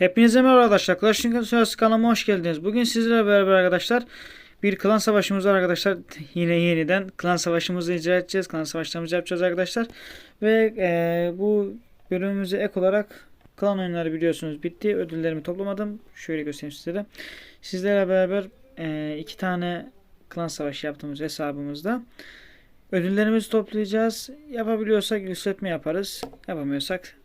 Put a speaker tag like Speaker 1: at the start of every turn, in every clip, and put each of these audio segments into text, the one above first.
Speaker 1: Hepinize merhaba arkadaşlar. Clash Royale kanalıma hoş geldiniz. Bugün sizlerle beraber arkadaşlar bir klan savaşımız var arkadaşlar. Yine yeniden klan savaşımızı icra edeceğiz. Klan savaşlarımızı yapacağız arkadaşlar. Ve eee, bu bölümümüze ek olarak klan oyunları biliyorsunuz bitti. Ödüllerimi toplamadım. Şöyle göstereyim size de. Sizlerle beraber eee, iki tane klan savaşı yaptığımız hesabımızda ödüllerimizi toplayacağız. Yapabiliyorsak yükseltme yaparız. Yapamıyorsak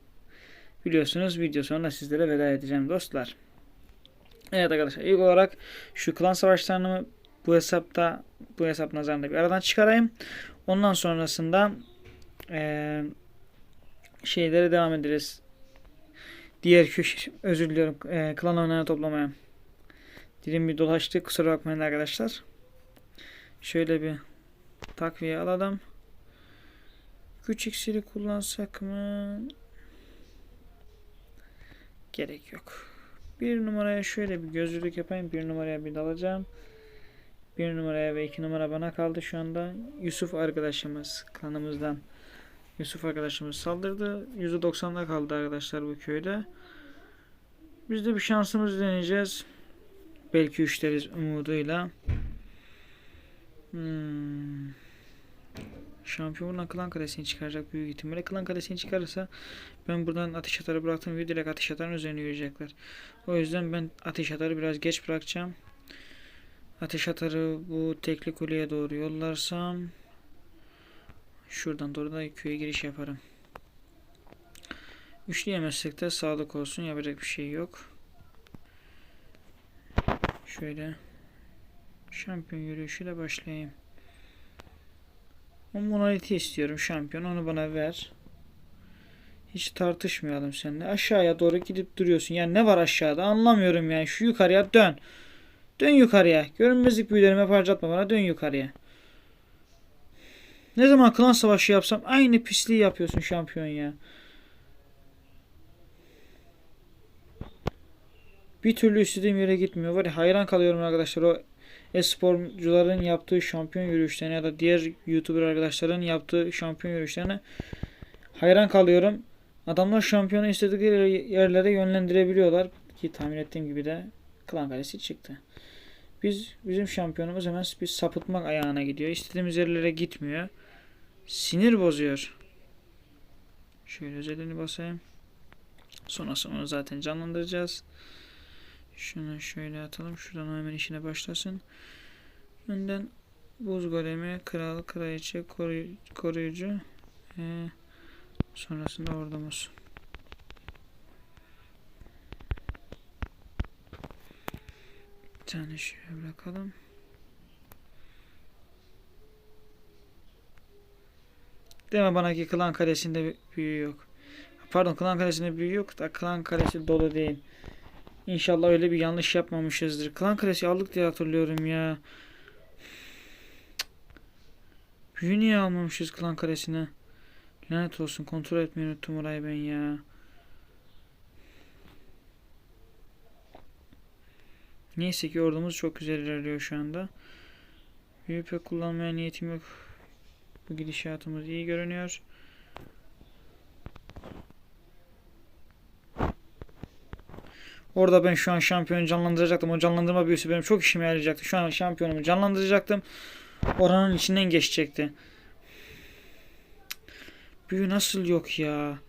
Speaker 1: biliyorsunuz video sonunda sizlere veda edeceğim dostlar. Evet arkadaşlar ilk olarak şu klan savaşlarını bu hesapta bu hesap nazarında bir aradan çıkarayım. Ondan sonrasında eee şeylere devam ederiz. Diğer köşe özür diliyorum eee, klan oyunlarını toplamaya. Dilim bir dolaştı kusura bakmayın arkadaşlar. Şöyle bir takviye alalım. Güç iksiri kullansak mı? Gerek yok. Bir numaraya şöyle bir gözlülük yapayım. Bir numaraya bir dalacağım. Bir numaraya ve iki numara bana kaldı şu anda. Yusuf arkadaşımız klanımızdan. Yusuf arkadaşımız saldırdı. %90'da kaldı arkadaşlar bu köyde. Biz de bir şansımızı deneyeceğiz. Belki üçleriz umuduyla. Hmm. Şampiyon buradan klan kalesini çıkaracak büyük ihtimalle. Klan kalesini çıkarırsa ben buradan ateş atarı bıraktım ve direkt ateş atarın üzerine yürüyecekler. O yüzden ben ateş atarı biraz geç bırakacağım. Ateş atarı bu tekli kuleye doğru yollarsam şuradan doğru da köye giriş yaparım. Üçleyemezsek de sağlık olsun yapacak bir şey yok. Şöyle şampiyon yürüyüşüyle başlayayım. O monoliti istiyorum şampiyon onu bana ver. Hiç tartışmayalım seninle. Aşağıya doğru gidip duruyorsun. Yani ne var aşağıda anlamıyorum yani. Şu yukarıya dön. Dön yukarıya. Görünmezlik büyülerimi harcatma bana. Dön yukarıya. Ne zaman klan savaşı yapsam aynı pisliği yapıyorsun şampiyon ya. Bir türlü istediğim yere gitmiyor. Var ya hayran kalıyorum arkadaşlar o e-sporcuların yaptığı şampiyon yürüyüşlerine ya da diğer YouTuber arkadaşların yaptığı şampiyon yürüyüşlerine hayran kalıyorum. Adamlar şampiyonu istedikleri yerlere yönlendirebiliyorlar ki tahmin ettiğim gibi de Klan Kalesi çıktı. Biz bizim şampiyonumuz hemen bir sapıtmak ayağına gidiyor. İstediğimiz yerlere gitmiyor. Sinir bozuyor. Şöyle özelliğini basayım. Sonrasında onu zaten canlandıracağız. Şunu şöyle atalım. Şuradan hemen işine başlasın. Önden buz golemi, kral, kraliçe, koruy- koruyucu. Ee, sonrasında ordumuz. Bir tane şöyle bırakalım. Deme bana ki klan kalesinde büyü yok. Pardon klan kalesinde büyü yok da klan kalesi dolu değil. İnşallah öyle bir yanlış yapmamışızdır. Klan kalesi aldık diye hatırlıyorum ya. Büyü niye almamışız klan kalesine? Lanet olsun kontrol etmeyi unuttum orayı ben ya. Neyse ki ordumuz çok güzel ilerliyor şu anda. Büyü pek kullanmaya niyetim yok. Bu gidişatımız iyi görünüyor. Orada ben şu an şampiyonu canlandıracaktım. O canlandırma büyüsü benim çok işime yarayacaktı. Şu an şampiyonumu canlandıracaktım. Oranın içinden geçecekti. Büyü nasıl yok ya?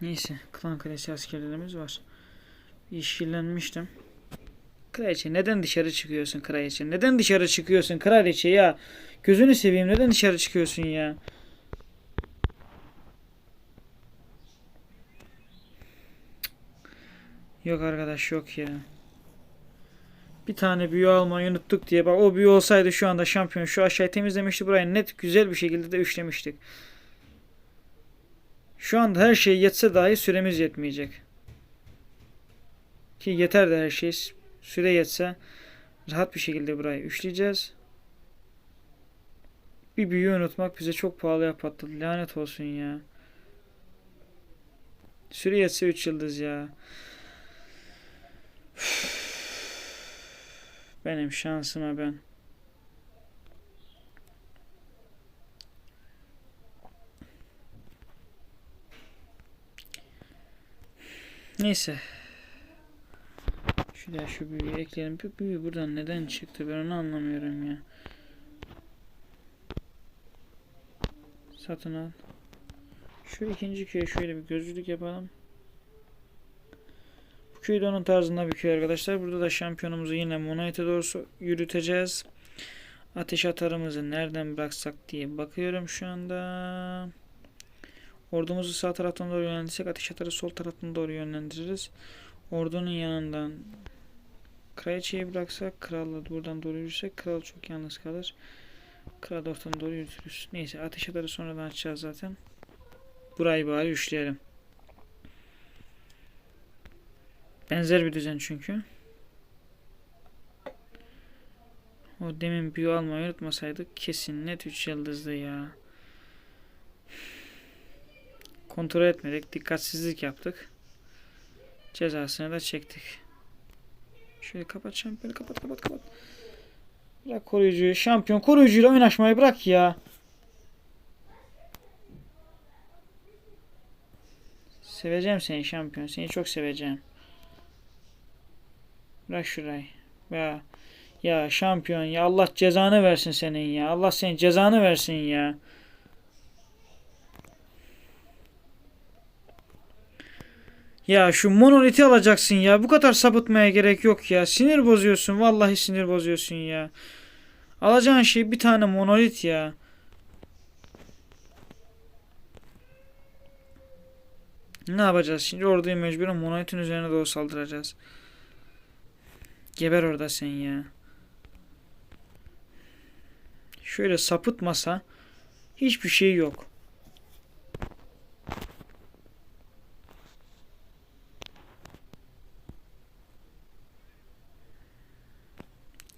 Speaker 1: Neyse. Klan kalesi askerlerimiz var. İşkillenmiştim. Kraliçe neden dışarı çıkıyorsun kraliçe? Neden dışarı çıkıyorsun kraliçe ya? Gözünü seveyim neden dışarı çıkıyorsun ya? Yok arkadaş yok ya. Bir tane büyü almayı unuttuk diye bak o büyü olsaydı şu anda şampiyon şu aşağıyı temizlemişti burayı net güzel bir şekilde de üçlemiştik. Şu anda her şey yetse dahi süremiz yetmeyecek. Ki yeter de her şey süre yetse rahat bir şekilde burayı üçleyeceğiz. Bir büyüğü unutmak bize çok pahalıya patladı. Lanet olsun ya. Süre yetse 3 yıldız ya. Benim şansıma ben. Neyse. Şuraya şu büyüyü ekleyelim. Bu büyü buradan neden çıktı ben onu anlamıyorum ya. Satın al. Şu ikinci köye şöyle bir gözlülük yapalım. Bu köy de onun tarzında bir köy arkadaşlar. Burada da şampiyonumuzu yine Monolith'e doğru yürüteceğiz. Ateş atarımızı nereden bıraksak diye bakıyorum şu anda. Ordumuzu sağ taraftan doğru yönlendirsek ateş atarı sol taraftan doğru yönlendiririz. Ordunun yanından kraliçeyi bıraksak kralla buradan doğru yürürsek kral çok yalnız kalır. Kral ortadan doğru yürütürüz. Neyse ateş atarı sonradan açacağız zaten. Burayı bari üçleyelim. Benzer bir düzen çünkü. O demin büyü almayı unutmasaydık kesin net 3 yıldızdı ya. Kontrol etmedik. Dikkatsizlik yaptık. Cezasını da çektik. Şöyle kapat şampiyonu kapat kapat kapat. Bırak koruyucuyu. Şampiyon koruyucuyla oynaşmayı bırak ya. Seveceğim seni şampiyon. Seni çok seveceğim. Bırak şurayı. Ya, ya şampiyon ya Allah cezanı versin senin ya. Allah senin cezanı versin ya. Ya şu monoliti alacaksın ya. Bu kadar sapıtmaya gerek yok ya. Sinir bozuyorsun. Vallahi sinir bozuyorsun ya. Alacağın şey bir tane monolit ya. Ne yapacağız şimdi? Orduyu mecburen monolitin üzerine doğru saldıracağız. Geber orada sen ya. Şöyle sapıtmasa hiçbir şey yok.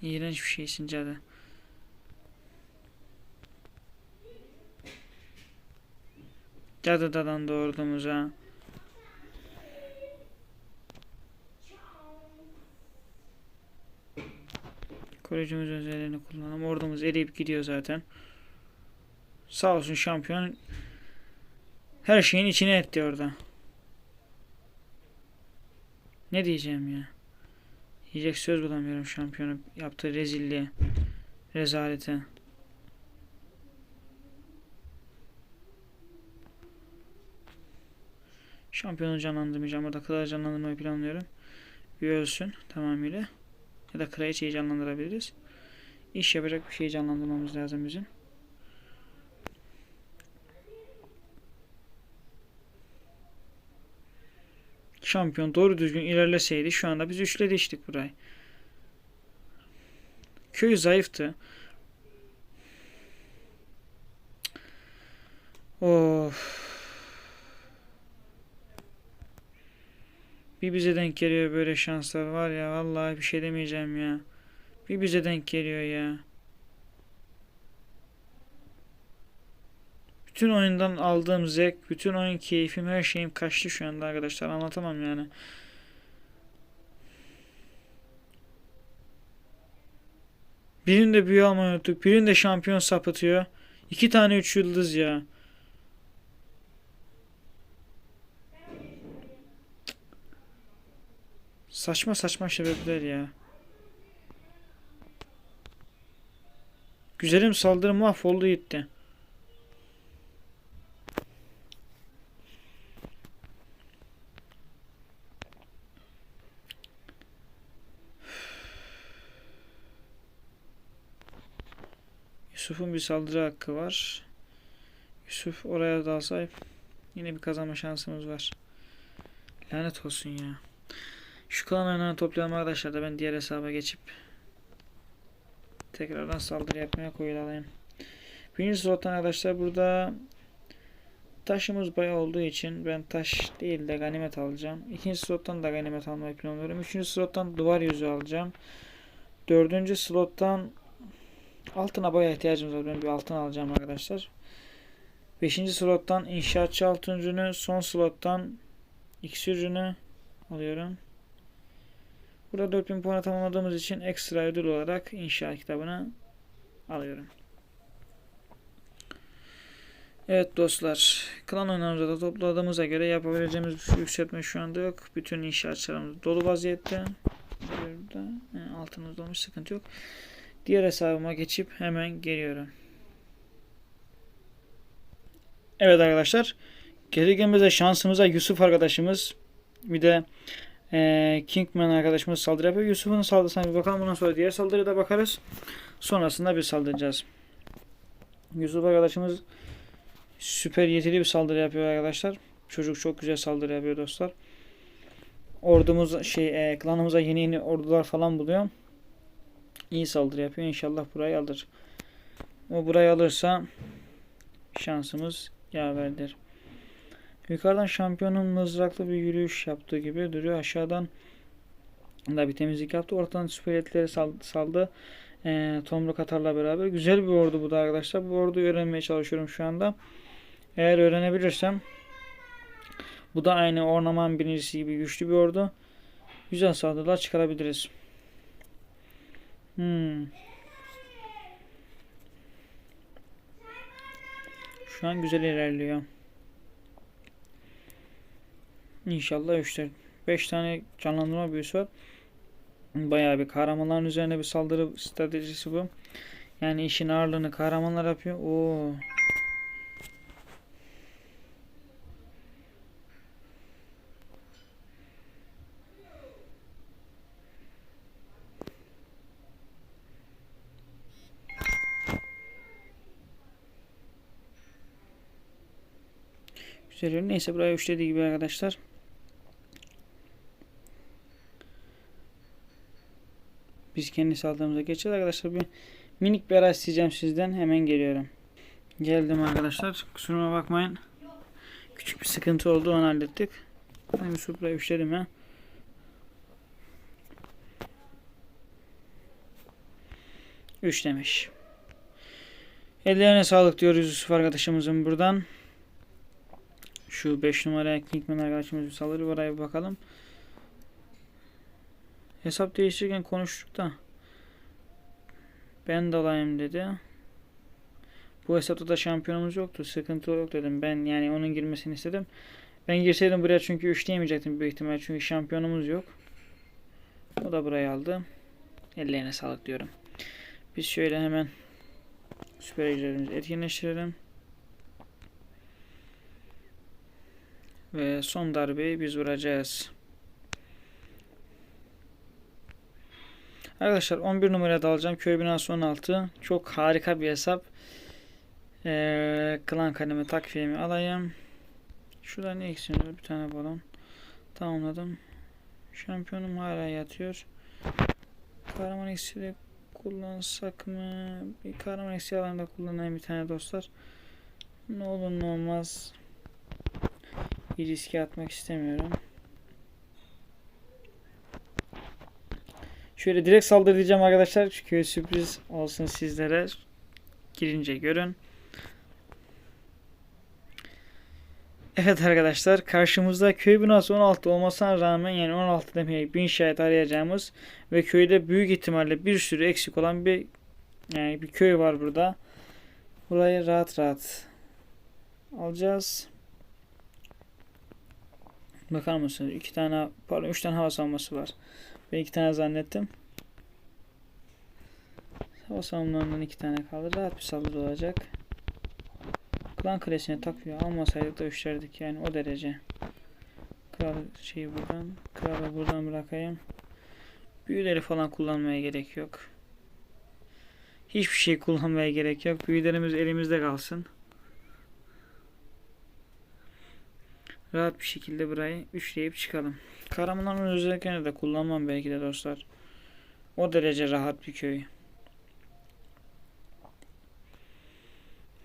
Speaker 1: İğrenç bir şeysin cadı. Cadı dadan doğurduğumuza. Koruyucumuz özelliğini kullanalım. Ordumuz eriyip gidiyor zaten. Sağ olsun şampiyon her şeyin içine etti orada. Ne diyeceğim ya? Yiyecek söz bulamıyorum şampiyonun yaptığı rezilliğe. Rezalete. Şampiyonu canlandırmayacağım. Burada kralı canlandırmayı planlıyorum. Bir ölsün tamamıyla. Ya da kraliçeyi canlandırabiliriz. İş yapacak bir şeyi canlandırmamız lazım bizim. Şampiyon doğru düzgün ilerleseydi şu anda biz üçledi içtik burayı. Köy zayıftı. Of. Bir bize denk geliyor böyle şanslar var ya vallahi bir şey demeyeceğim ya. Bir bize denk geliyor ya. Bütün oyundan aldığım zevk, bütün oyun keyfim, her şeyim kaçtı şu anda arkadaşlar. Anlatamam yani. Birinde büyü almayı unuttuk. Birinde şampiyon sapıtıyor. İki tane üç yıldız ya. Saçma saçma sebepler ya. Güzelim saldırı mahvoldu gitti. Yusuf'un bir saldırı hakkı var. Yusuf oraya dalsa yine bir kazanma şansımız var. Lanet olsun ya. Şu kalan oyunları toplayalım arkadaşlar da ben diğer hesaba geçip tekrardan saldırı yapmaya koyulayım. Birinci slottan arkadaşlar burada taşımız bayağı olduğu için ben taş değil de ganimet alacağım. İkinci slottan da ganimet almayı planlıyorum. Üçüncü slottan duvar yüzü alacağım. Dördüncü slottan altına bayağı ihtiyacımız var. Ben bir altın alacağım arkadaşlar. Beşinci slottan inşaatçı altın ürünü, son slottan X ürünü alıyorum. Burada 4000 puan tamamladığımız için ekstra ödül olarak inşa kitabını alıyorum. Evet dostlar, klan oyunlarımıza da topladığımıza göre yapabileceğimiz bir yükseltme şu anda yok. Bütün inşaatçılarımız dolu vaziyette. Burada e, altımız dolmuş sıkıntı yok. Diğer hesabıma geçip hemen geliyorum. Evet arkadaşlar. Gezegenimizde şansımıza Yusuf arkadaşımız bir de e, Kingman arkadaşımız saldırı yapıyor. Yusuf'un saldırısına bir bakalım. Ondan sonra diğer saldırıya da bakarız. Sonrasında bir saldıracağız. Yusuf arkadaşımız süper yetili bir saldırı yapıyor arkadaşlar. Çocuk çok güzel saldırı yapıyor dostlar. Ordumuz şey e, klanımıza yeni yeni ordular falan buluyor. İyi saldırı yapıyor. İnşallah burayı alır. O burayı alırsa şansımız yaverdir. Yukarıdan şampiyonun mızraklı bir yürüyüş yaptığı gibi duruyor. Aşağıdan da bir temizlik yaptı. Ortadan süper etleri sal- saldı. E, Tomruk atarla beraber. Güzel bir ordu bu da arkadaşlar. Bu orduyu öğrenmeye çalışıyorum şu anda. Eğer öğrenebilirsem bu da aynı ornaman birincisi gibi güçlü bir ordu. Güzel saldırılar çıkarabiliriz. Hmm. Şu an güzel ilerliyor. İnşallah 3 5 tane canlandırma büyüsü var. Bayağı bir kahramanların üzerine bir saldırı stratejisi bu. Yani işin ağırlığını kahramanlar yapıyor. Oo. Güzel. Neyse buraya üçlediği gibi arkadaşlar. Biz kendi saldırımıza geçeceğiz arkadaşlar. Bir minik bir ara isteyeceğim sizden. Hemen geliyorum. Geldim arkadaşlar. Kusuruma bakmayın. Küçük bir sıkıntı oldu. Onu hallettik. Ben bir suprayı üçledim ya. Üç demiş. Ellerine sağlık diyoruz Yusuf arkadaşımızın buradan. Şu 5 numaraya Kingman arkadaşımız bir saldırı oraya bir bakalım. Hesap değiştirirken konuştuk da. Ben de dedi. Bu hesapta da şampiyonumuz yoktu. Sıkıntı yok dedim. Ben yani onun girmesini istedim. Ben girseydim buraya çünkü üçleyemeyecektim büyük ihtimal. Çünkü şampiyonumuz yok. O da burayı aldı. Ellerine sağlık diyorum. Biz şöyle hemen süper ejderimizi etkinleştirelim. Ve son darbeyi biz vuracağız. Arkadaşlar 11 numaraya dalacağım. Köy binası 16. Çok harika bir hesap. Ee, klan kalemi takviyemi alayım. Şurada ne var? Bir tane balon. Tamamladım. Şampiyonum hala yatıyor. Kahraman eksiği kullansak mı? Bir kahraman eksiği alanında kullanayım bir tane dostlar. Ne olur ne olmaz. Bir riske atmak istemiyorum. Şöyle direkt saldır diyeceğim arkadaşlar. Çünkü sürpriz olsun sizlere. Girince görün. Evet arkadaşlar karşımızda köy binası 16 olmasına rağmen yani 16 demeye bin şahit arayacağımız ve köyde büyük ihtimalle bir sürü eksik olan bir yani bir köy var burada. Burayı rahat rahat alacağız. Bakar mısınız? İki tane pardon üç tane hava savunması var. Ben iki tane zannettim. Hava savunmalarından iki tane kaldı. Rahat bir saldırı olacak. Klan kalesine takviye almasaydık da üçlerdik yani o derece. Kral şeyi buradan, kralı buradan bırakayım. Büyüleri falan kullanmaya gerek yok. Hiçbir şey kullanmaya gerek yok. Büyülerimiz elimizde kalsın. Rahat bir şekilde burayı üçleyip çıkalım. Kahramanların özelliklerini de kullanmam belki de dostlar. O derece rahat bir köy.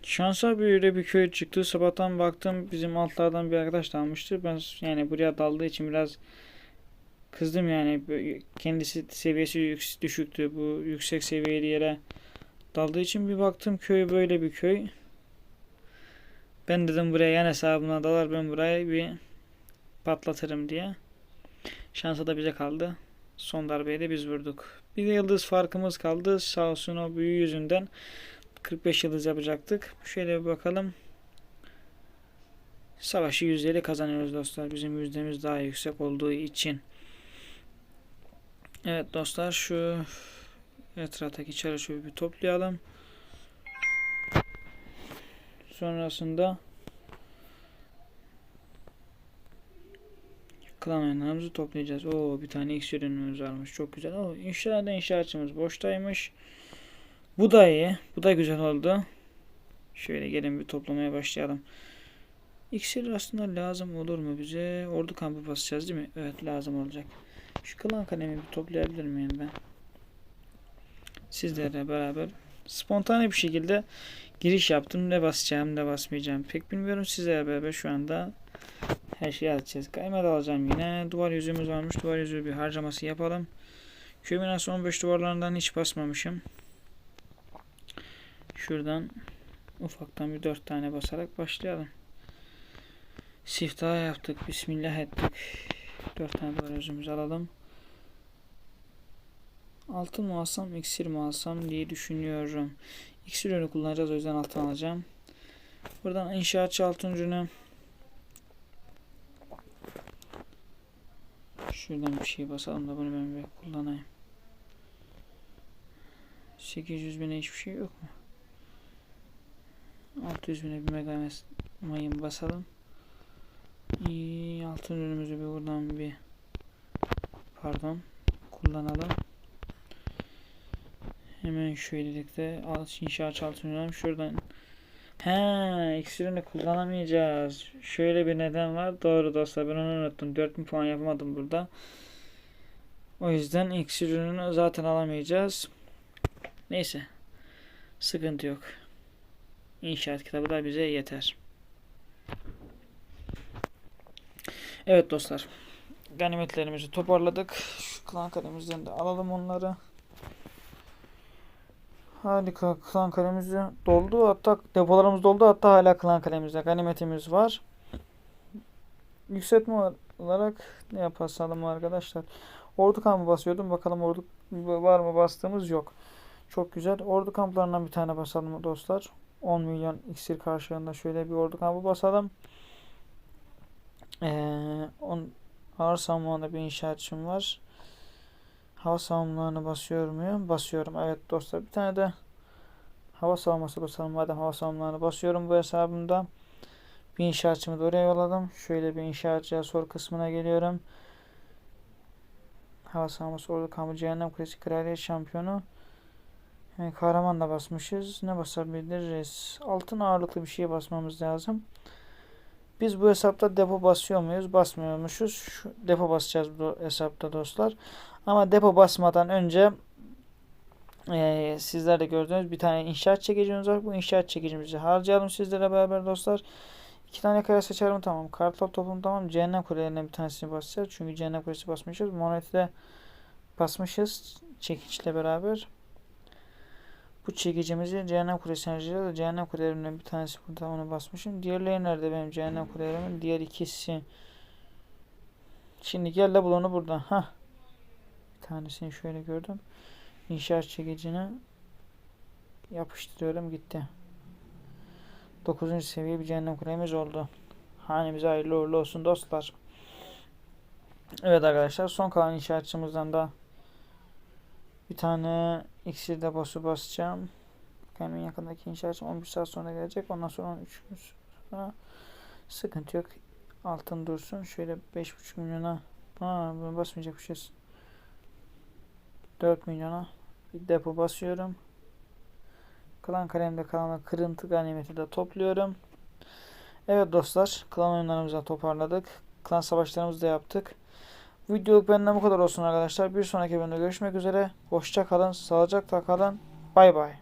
Speaker 1: Şansa böyle bir köy çıktı. Sabahtan baktım bizim altlardan bir arkadaş da almıştı. Ben yani buraya daldığı için biraz kızdım yani. Kendisi seviyesi düşüktü. Bu yüksek seviyeli yere daldığı için bir baktım köy böyle bir köy. Ben dedim buraya yan hesabına dalar ben burayı bir patlatırım diye. Şansa da bize kaldı. Son darbeyi de biz vurduk. Bir de yıldız farkımız kaldı. Sağ olsun o büyü yüzünden 45 yıldız yapacaktık. Şöyle bir bakalım. savaşı yüzdeyle kazanıyoruz dostlar. Bizim yüzdemiz daha yüksek olduğu için. Evet dostlar şu etraftaki çarı şöyle bir toplayalım. Sonrasında klan oyunlarımızı toplayacağız. Oo bir tane X ürünümüz varmış. Çok güzel. Oo inşaat inşaatçımız boştaymış. Bu da iyi. Bu da güzel oldu. Şöyle gelin bir toplamaya başlayalım. İksir aslında lazım olur mu bize? Ordu kampı basacağız değil mi? Evet lazım olacak. Şu klan kalemi bir toplayabilir miyim ben? Sizlerle beraber spontane bir şekilde giriş yaptım. Ne basacağım ne basmayacağım pek bilmiyorum. Sizlerle beraber şu anda her şeyi alacağız. Kaymet alacağım yine. Duvar yüzüğümüz varmış. Duvar yüzüğü bir harcaması yapalım. Köy binası 15 duvarlarından hiç basmamışım. Şuradan ufaktan bir 4 tane basarak başlayalım. Siftah yaptık. Bismillah ettik. 4 tane duvar yüzüğümüzü alalım. Altın mı alsam, iksir mi alsam diye düşünüyorum. İksir ürünü kullanacağız o yüzden altın alacağım. Buradan inşaatçı altın ürünü. Şuradan bir şey basalım da bunu ben bir kullanayım. 800 bine hiçbir şey yok mu? 600 bine bir mega mayın basalım. Altın ürünümüzü bir buradan bir pardon kullanalım. Hemen şöylelikle inşaat altın ürünüm şuradan He, iksirini kullanamayacağız. Şöyle bir neden var. Doğru dostlar ben onu unuttum. 4000 puan yapamadım burada. O yüzden iksir ürünü zaten alamayacağız. Neyse. Sıkıntı yok. İnşaat kitabı da bize yeter. Evet dostlar. Ganimetlerimizi toparladık. Şu klan kalemimizden de alalım onları. Harika. Klan kalemiz doldu. Hatta depolarımız doldu. Hatta hala klan kalemizde ganimetimiz var. Yükseltme olarak ne yapasalım arkadaşlar. Ordu kampı basıyordum. Bakalım ordu var mı bastığımız yok. Çok güzel. Ordu kamplarından bir tane basalım dostlar. 10 milyon iksir karşılığında şöyle bir ordu kampı basalım. Ee, on, ağır savunmada bir inşaatçım var. Hava savunmalarını basıyor muyum? Basıyorum. Evet dostlar. Bir tane de hava savunması basalım. Madem hava savunmalarını basıyorum bu hesabımda. Bir inşaatçımı da oraya yolladım. Şöyle bir inşaatçıya sor kısmına geliyorum. Hava savunması orada kamu cehennem kulesi kraliyet şampiyonu. Yani kahraman da basmışız. Ne basabiliriz? Altın ağırlıklı bir şeye basmamız lazım. Biz bu hesapta depo basıyor muyuz? Basmıyormuşuz. Şu depo basacağız bu hesapta dostlar. Ama depo basmadan önce e, sizler de gördüğünüz bir tane inşaat çekicimiz var. Bu inşaat çekicimizi harcayalım sizlere beraber dostlar. İki tane kare seçerim tamam. Kartal toplum tamam. Cehennem kulelerine bir tanesini basacağız. Çünkü cehennem kulesi basmışız. Moneti de basmışız. Çekiçle beraber. Bu çekicimizi cehennem kulesine harcayacağız. Cehennem kulelerinden bir tanesi burada onu basmışım. Diğerleri nerede benim cehennem kulelerimin? Diğer ikisi. Şimdi gel de bul onu burada. Ha. Bir tanesini şöyle gördüm. İnşaat çekicini yapıştırıyorum gitti. 9. seviye bir cehennem kulemiz oldu. Hanemize hayırlı uğurlu olsun dostlar. Evet arkadaşlar son kalan inşaatçımızdan da bir tane iksir deposu basacağım. Hemen yakındaki inşaatçım 11 saat sonra gelecek. Ondan sonra 13 gün sonra sıkıntı yok. Altın dursun. Şöyle 5,5 milyona Aa, bunu basmayacak bir şey. 4 milyona bir depo basıyorum. Klan kalemde kalan kırıntı ganimeti de topluyorum. Evet dostlar, klan oyunlarımızı toparladık. Klan savaşlarımızı da yaptık. Videoluk benden bu kadar olsun arkadaşlar. Bir sonraki bölümde görüşmek üzere. Hoşça kalın, sağlıcakla kalın. Bay bay.